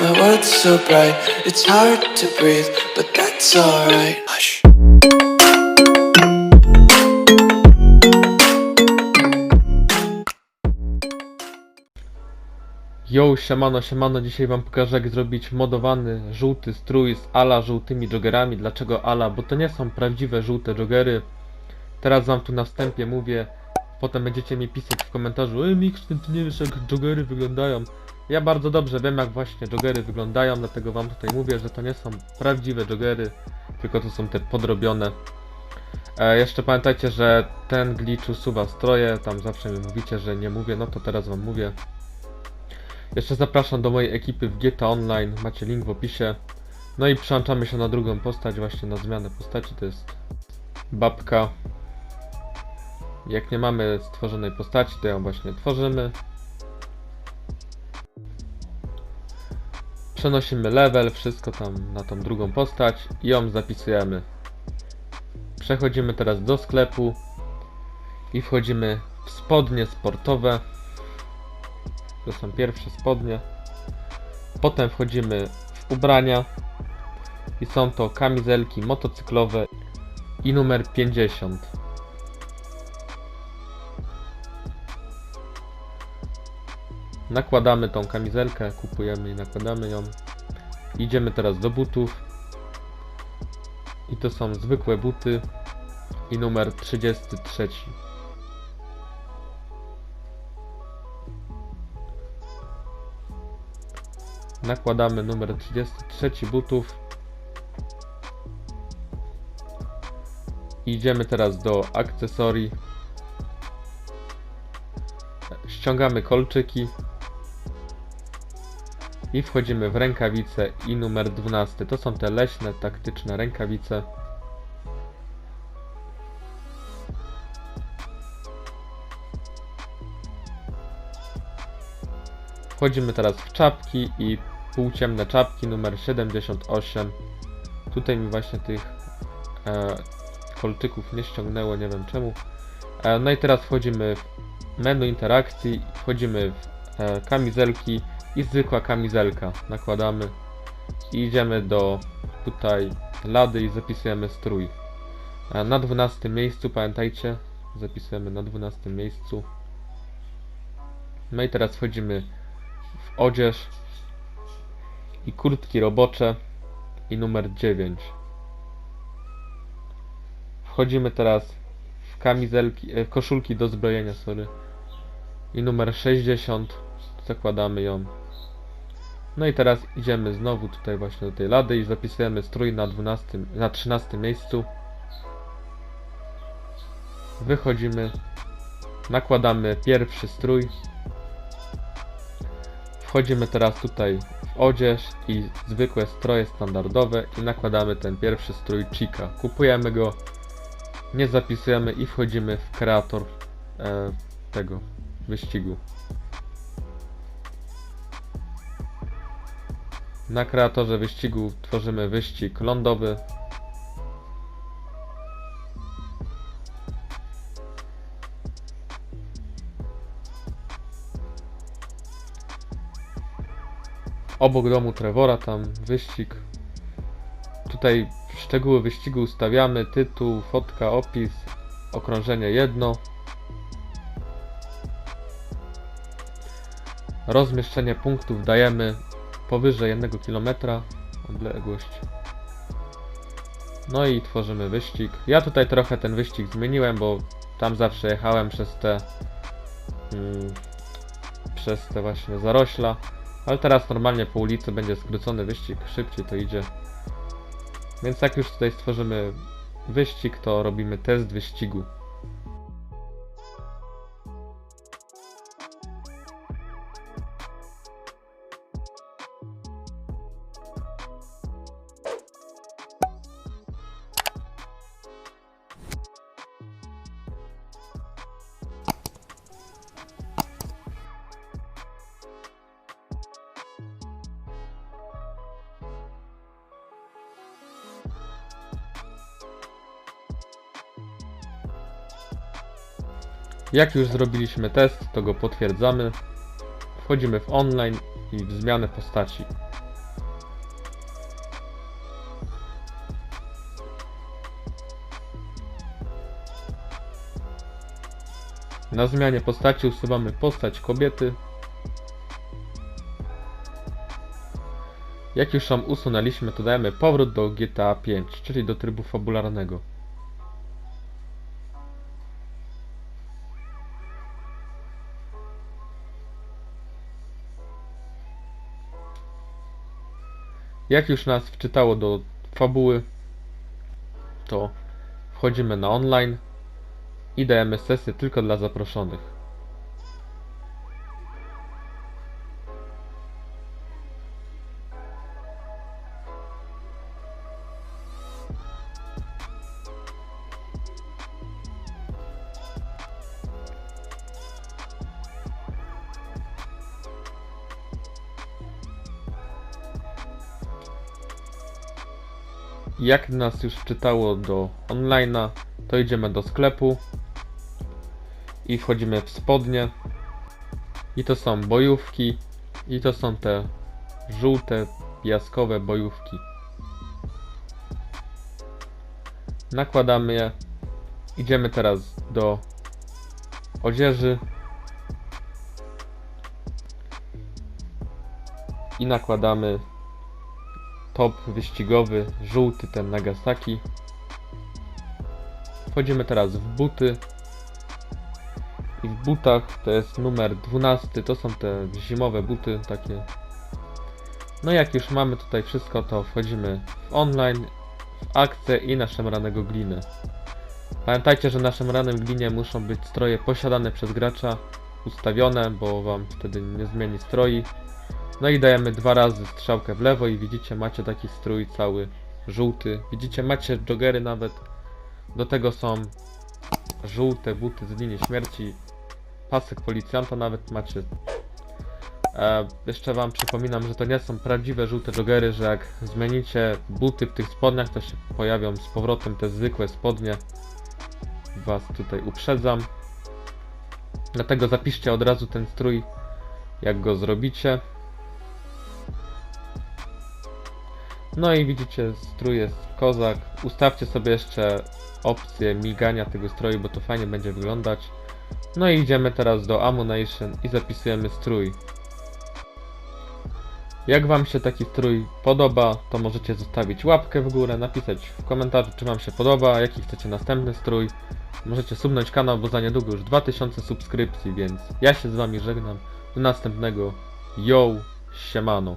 My world's so bright, it's hard to breathe, but that's alright. Hush. Yo, siemano, siemano, dzisiaj wam pokażę jak zrobić modowany żółty strój z ala żółtymi joggerami. Dlaczego ala? Bo to nie są prawdziwe żółte joggery. Teraz wam tu na wstępie mówię, potem będziecie mi pisać w komentarzu Ej Mix, ty ty nie wiesz jak joggery wyglądają. Ja bardzo dobrze wiem jak właśnie joggery wyglądają, dlatego wam tutaj mówię, że to nie są prawdziwe joggery, tylko to są te podrobione. E, jeszcze pamiętajcie, że ten glitch usuwa stroje, tam zawsze mi mówicie, że nie mówię, no to teraz wam mówię. Jeszcze zapraszam do mojej ekipy w GTA Online, macie link w opisie. No i przełączamy się na drugą postać, właśnie na zmianę postaci, to jest babka. Jak nie mamy stworzonej postaci, to ją właśnie tworzymy. Przenosimy level, wszystko tam na tą drugą postać i ją zapisujemy. Przechodzimy teraz do sklepu i wchodzimy w spodnie sportowe. To są pierwsze spodnie. Potem wchodzimy w ubrania i są to kamizelki motocyklowe i numer 50. Nakładamy tą kamizelkę, kupujemy i nakładamy ją. Idziemy teraz do butów. I to są zwykłe buty i numer 33. Nakładamy numer 33 butów. Idziemy teraz do akcesorii. Ściągamy kolczyki. I wchodzimy w rękawice i numer 12. To są te leśne, taktyczne rękawice. Wchodzimy teraz w czapki i półciemne czapki numer 78. Tutaj mi właśnie tych e, kolczyków nie ściągnęło, nie wiem czemu. E, no i teraz wchodzimy w menu interakcji, wchodzimy w e, kamizelki i zwykła kamizelka. Nakładamy i idziemy do tutaj lady i zapisujemy strój. E, na 12 miejscu, pamiętajcie, zapisujemy na 12 miejscu. No i teraz wchodzimy w odzież i kurtki robocze i numer 9. Wchodzimy teraz w kamizelki, e, w koszulki do zbrojenia, sorry. I numer 60. Zakładamy ją. No i teraz idziemy znowu tutaj właśnie do tej lady i zapisujemy strój na 12, na 13 miejscu. Wychodzimy. Nakładamy pierwszy strój. Wchodzimy teraz tutaj w odzież i zwykłe stroje standardowe i nakładamy ten pierwszy strój Chica. Kupujemy go, nie zapisujemy i wchodzimy w kreator e, tego wyścigu. Na kreatorze wyścigu tworzymy wyścig lądowy. Obok domu Trevora tam wyścig. Tutaj szczegóły wyścigu ustawiamy, tytuł, fotka, opis, okrążenie jedno. Rozmieszczenie punktów dajemy powyżej 1 km odległość. No i tworzymy wyścig. Ja tutaj trochę ten wyścig zmieniłem, bo tam zawsze jechałem przez te mm, przez te właśnie zarośla. Ale teraz normalnie po ulicy będzie skrócony wyścig, szybciej to idzie. Więc jak już tutaj stworzymy wyścig, to robimy test wyścigu. Jak już zrobiliśmy test, to go potwierdzamy. Wchodzimy w online i w zmianę postaci. Na zmianie postaci usuwamy postać kobiety. Jak już ją usunęliśmy, to dajemy powrót do GTA 5, czyli do trybu fabularnego. Jak już nas wczytało do fabuły, to wchodzimy na online i dajemy sesję tylko dla zaproszonych. Jak nas już wczytało do online'a, to idziemy do sklepu i wchodzimy w spodnie. I to są bojówki i to są te żółte, piaskowe bojówki. Nakładamy je. Idziemy teraz do odzieży. I nakładamy top wyścigowy, żółty ten Nagasaki. Wchodzimy teraz w buty. I w butach to jest numer 12, to są te zimowe buty takie. No jak już mamy tutaj wszystko, to wchodzimy w online, w akcję i na szemranego glinę. Pamiętajcie, że na szemranym glinie muszą być stroje posiadane przez gracza, ustawione, bo wam wtedy nie zmieni stroi. No i dajemy dwa razy strzałkę w lewo i widzicie, macie taki strój cały żółty. Widzicie, macie joggery nawet. Do tego są żółte buty z linii śmierci. Pasek policjanta nawet macie. E, jeszcze wam przypominam, że to nie są prawdziwe żółte joggery, że jak zmienicie buty w tych spodniach, to się pojawią z powrotem te zwykłe spodnie. Was tutaj uprzedzam. Dlatego zapiszcie od razu ten strój, jak go zrobicie. No i widzicie, strój jest kozak. Ustawcie sobie jeszcze opcję migania tego stroju, bo to fajnie będzie wyglądać. No i idziemy teraz do Ammunition i zapisujemy strój. Jak Wam się taki strój podoba, to możecie zostawić łapkę w górę, napisać w komentarzu, czy Wam się podoba, jaki chcecie następny strój. Możecie subnąć kanał, bo za niedługo już 2000 subskrypcji, więc ja się z Wami żegnam. Do następnego. Yo, siemano.